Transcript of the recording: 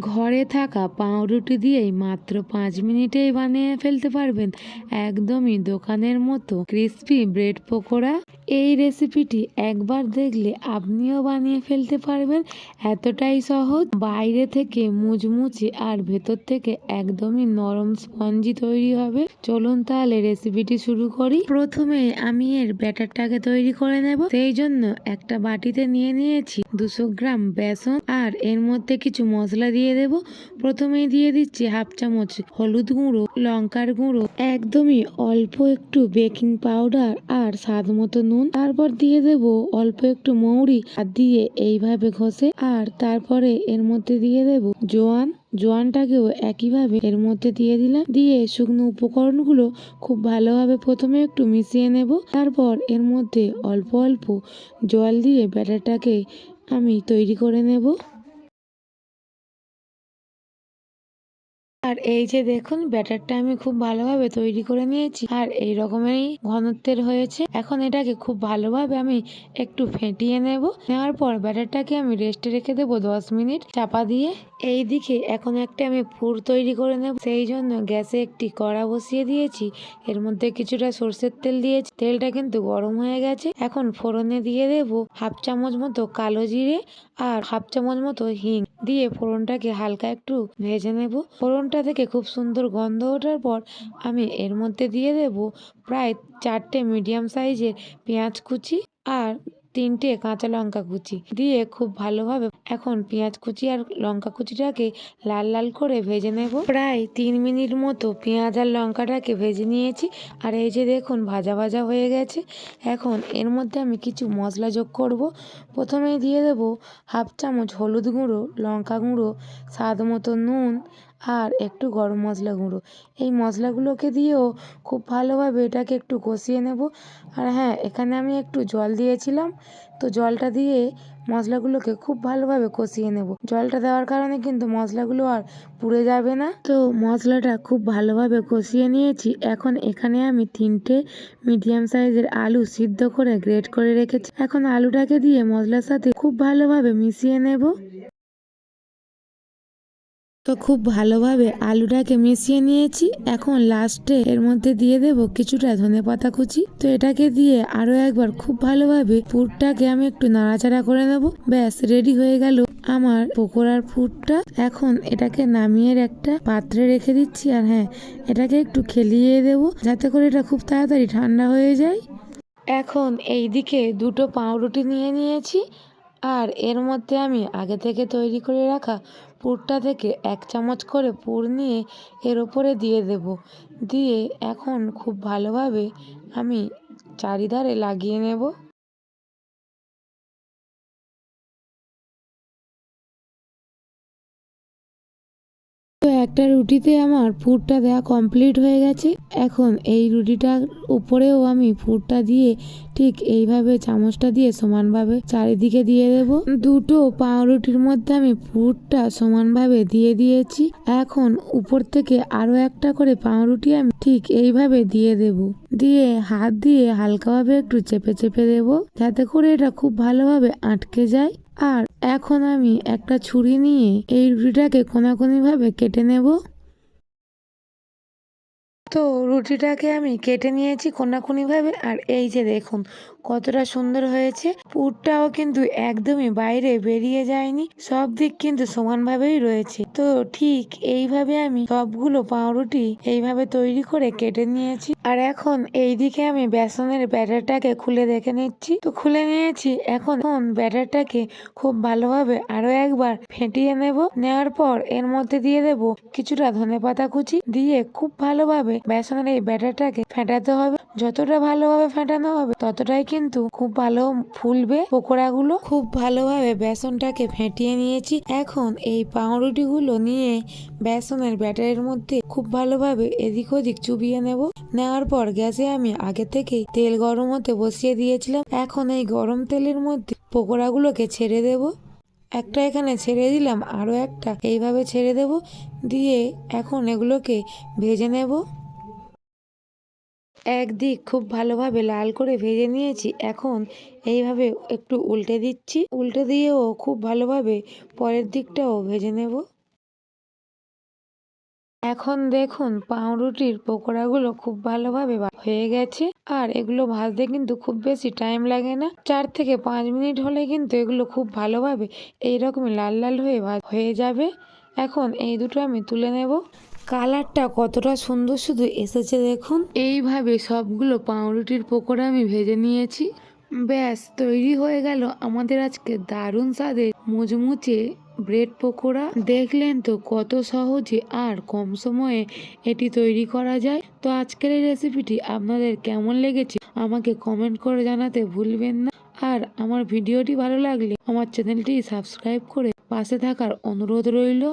ঘরে থাকা পাউরুটি দিয়েই মাত্র পাঁচ মিনিটেই বানিয়ে ফেলতে পারবেন। একদমই দোকানের মতো ক্রিস্পি ব্রেড পকোড়া। এই রেসিপিটি একবার দেখলে আপনিও বানিয়ে ফেলতে পারবেন। এতটাই সহজ। বাইরে থেকে মুচমুচে আর ভেতর থেকে একদমই নরম স্পঞ্জি তৈরি হবে। চলুন তাহলে রেসিপিটি শুরু করি। প্রথমে আমি এর ব্যাটারটাকে তৈরি করে নেব। সেই জন্য একটা বাটিতে নিয়ে নিয়েছি দুশো গ্রাম বেসন। আর এর মধ্যে কিছু মশলা দিয়ে দেব। প্রথমেই দিয়ে দিচ্ছি হাফ চামচ হলুদ গুঁড়ো, লঙ্কার গুঁড়ো, একদমই অল্প একটু বেকিং পাউডার আর স্বাদ মতো নুন। তারপর দিয়ে দেব অল্প একটু মৌরি, আর দিয়ে এইভাবে ঘষে, আর তারপরে এর মধ্যে দিয়ে দেব জোয়ান। জোয়ানটাকেও একইভাবে এর মধ্যে দিয়ে দিলাম। দিয়ে শুকনো উপকরণগুলো খুব ভালোভাবে প্রথমে একটু মিশিয়ে নেব। তারপর এর মধ্যে অল্প অল্প জল দিয়ে ব্যাটারটাকে আমি তৈরি করে নেব। আর এই যে দেখুন, ব্যাটারটা আমি খুব ভালোভাবে তৈরি করে নিয়েছি। আর এই রকমেরই ঘনত্বের হয়েছে। এখন এটাকে খুব ভালোভাবে আমি একটু ফেটিয়ে নেব। নেওয়ার পর ব্যাটারটাকে আমি রেস্টে রেখে দেবো দশ মিনিট চাপা দিয়ে। এই দিকে এখন একটা আমি পুর তৈরি করে নেব। সেই জন্য গ্যাসে একটি কড়া বসিয়ে দিয়েছি। এর মধ্যে কিছুটা সর্ষের তেল দিয়েছি। তেলটা কিন্তু গরম হয়ে গেছে। এখন ফোড়নে দিয়ে দেব হাফ চামচ মতো কালো জিরে আর হাফ চামচ মতো হিং। দিয়ে ফোড়নটাকে হালকা একটু ভেজে নেব। ফোড়নটা থেকে খুব সুন্দর গন্ধ ওঠার পর আমি এর মধ্যে দিয়ে দেব প্রায় চারটে মিডিয়াম সাইজের পেঁয়াজ কুচি আর তিনটে কাঁচা লঙ্কা কুচি দিয়ে খুব ভালোভাবে এখন পেঁয়াজ কুচি আর লঙ্কা কুচিটাকে লাল লাল করে ভেজে নেব। প্রায় তিন মিনিট মতো পেঁয়াজ আর লঙ্কাটাকে ভেজে নিয়েছি। আর এই যে দেখুন, ভাজা ভাজা হয়ে গেছে। এখন এর মধ্যে আমি কিছু মশলা যোগ করব। প্রথমেই দিয়ে দেব হাফ চামচ হলুদ গুঁড়ো, লঙ্কা গুঁড়ো, স্বাদ মতো নুন আর একটু গরম মশলা গুঁড়ো। এই মশলাগুলোকে দিয়েও খুব ভালোভাবে এটাকে একটু কষিয়ে নেব। আর হ্যাঁ এখানে আমি একটু জল দিয়েছিলাম। তো জলটা দিয়ে মশলাগুলোকে খুব ভালোভাবে কষিয়ে নেব। জলটা দেওয়ার কারণে কিন্তু মশলাগুলো আর পুড়ে যাবে না। তো মশলাটা খুব ভালোভাবে কষিয়ে নিয়েছি। এখন এখানে আমি তিনটে মিডিয়াম সাইজের আলু সিদ্ধ করে গ্রেট করে রেখেছি। এখন আলুটাকে দিয়ে মশলার সাথে খুব ভালোভাবে মিশিয়ে নেব। তো খুব ভালোভাবে আলুটাকে মিশিয়ে নিয়েছি। এখন লাস্টে এর মধ্যে দিয়ে দেব কিছুটা ধনে পাতা কুচি। তো এটাকে দিয়ে আরও একবার খুব ভালোভাবে পুরটাকে আমি একটু নাড়াচাড়া করে নেব। ব্যাস, রেডি হয়ে গেল আমার পকোড়ার পুরটা। এখন এটাকে নামিয়ে একটা পাত্রে রেখে দিচ্ছি আর হ্যাঁ এটাকে একটু খেলিয়ে দেব যাতে করে এটা খুব তাড়াতাড়ি ঠান্ডা হয়ে যায়। এখন এই দিকে দুটো পাউরুটি নিয়ে নিয়েছি। আর এর মধ্যে আমি আগে থেকে তৈরি করে রাখা পুরটা থেকে এক চামচ করে পুর নিয়ে এর ওপরে দিয়ে দেব। দিয়ে এখন খুব ভালোভাবে আমি চারিধারে লাগিয়ে নেব। একটা রুটিতে আমার পুরটা দেওয়া কমপ্লিট হয়ে গেছে। এখন এই রুটিটার উপরেও আমি পুরটা দিয়ে ঠিক এইভাবে চামচটা দিয়ে সমানভাবে চারিদিকে দিয়ে দেব। দুটো পাউরুটির মধ্যে আমি পুরটা সমানভাবে দিয়ে দিয়েছি। এখন উপর থেকে আরও একটা করে পাউরুটি আমি ঠিক এইভাবে দিয়ে দেব। দিয়ে হাত দিয়ে হালকাভাবে একটু চেপে চেপে দেব। যাতে করে এটা খুব ভালোভাবে আটকে যায়। আর এখন আমি একটা ছুরি নিয়ে এই রুটিটাকে কোনাকুনি ভাবে কেটে নেব। তো রুটিটাকে আমি কেটে নিয়েছি কোনাকুনি ভাবে আর এই যে দেখুন, কতটা সুন্দর হয়েছে। পুরটাও কিন্তু একদমই বাইরে বেরিয়ে যায়নি, সব দিক কিন্তু সমানভাবেই রয়েছে। তো ঠিক এইভাবে আমি সবগুলো পাউরুটি এইভাবে তৈরি করে কেটে নিয়েছি। আর এখন এই দিকে আমি বেসনের ব্যাটারটাকে খুলে দেখে নিচ্ছি। তো খুলে নিয়েছি, এখন ব্যাটারটাকে খুব ভালোভাবে আরও একবার ফেটিয়ে নেব। নেওয়ার পর এর মধ্যে দিয়ে দেব কিছুটা ধনে পাতা কুচি দিয়ে খুব ভালোভাবে বেসনের এই ব্যাটারটাকে ফেটাতে হবে। যতটা ভালোভাবে ফেটানো হবে, ততটাই কিন্তু খুব ভালো ফুলবে পকোড়াগুলো। খুব ভালোভাবে বেসনটাকে ফেটিয়ে নিয়েছি। এখন এই পাউরুটিগুলো নিয়ে বেসনের ব্যাটারের মধ্যে খুব ভালোভাবে এদিক ওদিক চুবিয়ে নেব। নেওয়ার পর গ্যাসে আমি আগে থেকেই তেল গরম হতে বসিয়ে দিয়েছিলাম। এখন এই গরম তেলের মধ্যে পকোড়াগুলোকে ছেড়ে দেব। একটা এখানে ছেড়ে দিলাম, আরও একটা এইভাবে ছেড়ে দেব। দিয়ে এখন এগুলোকে ভেজে নেব। একদিক খুব ভালোভাবে লাল করে ভেজে নিয়েছি, এখন এইভাবে একটু উল্টে দিচ্ছি। উল্টে দিয়েও খুব ভালোভাবে পরের দিকটাও ভেজে নেব। এখন দেখুন পাউরুটির পকোড়াগুলো খুব ভালোভাবে হয়ে গেছে। আর এগুলো ভাজতে কিন্তু খুব বেশি টাইম লাগে না। চার থেকে পাঁচ মিনিট হলে কিন্তু এগুলো খুব ভালোভাবে এইরকমই লাল লাল হয়ে হয়ে যাবে। এখন এই দুটো আমি তুলে নেব। কালারটা কতটা সুন্দর শুধু এসেছে দেখুন। এইভাবে সবগুলো পাউরুটির পকোড়া আমি ভেজে নিয়েছি। ব্যাস, তৈরি হয়ে গেল আমাদের আজকে দারুণ স্বাদের মুচমুচে ব্রেড পকোড়া। দেখলেন তো কত সহজে আর কম সময়ে এটি তৈরি করা যায়। তো আজকের এই রেসিপিটি আপনাদের কেমন লেগেছে আমাকে কমেন্ট করে জানাতে ভুলবেন না। আর আমার ভিডিওটি ভালো লাগলে আমার চ্যানেলটি সাবস্ক্রাইব করে পাশে থাকার অনুরোধ রইল।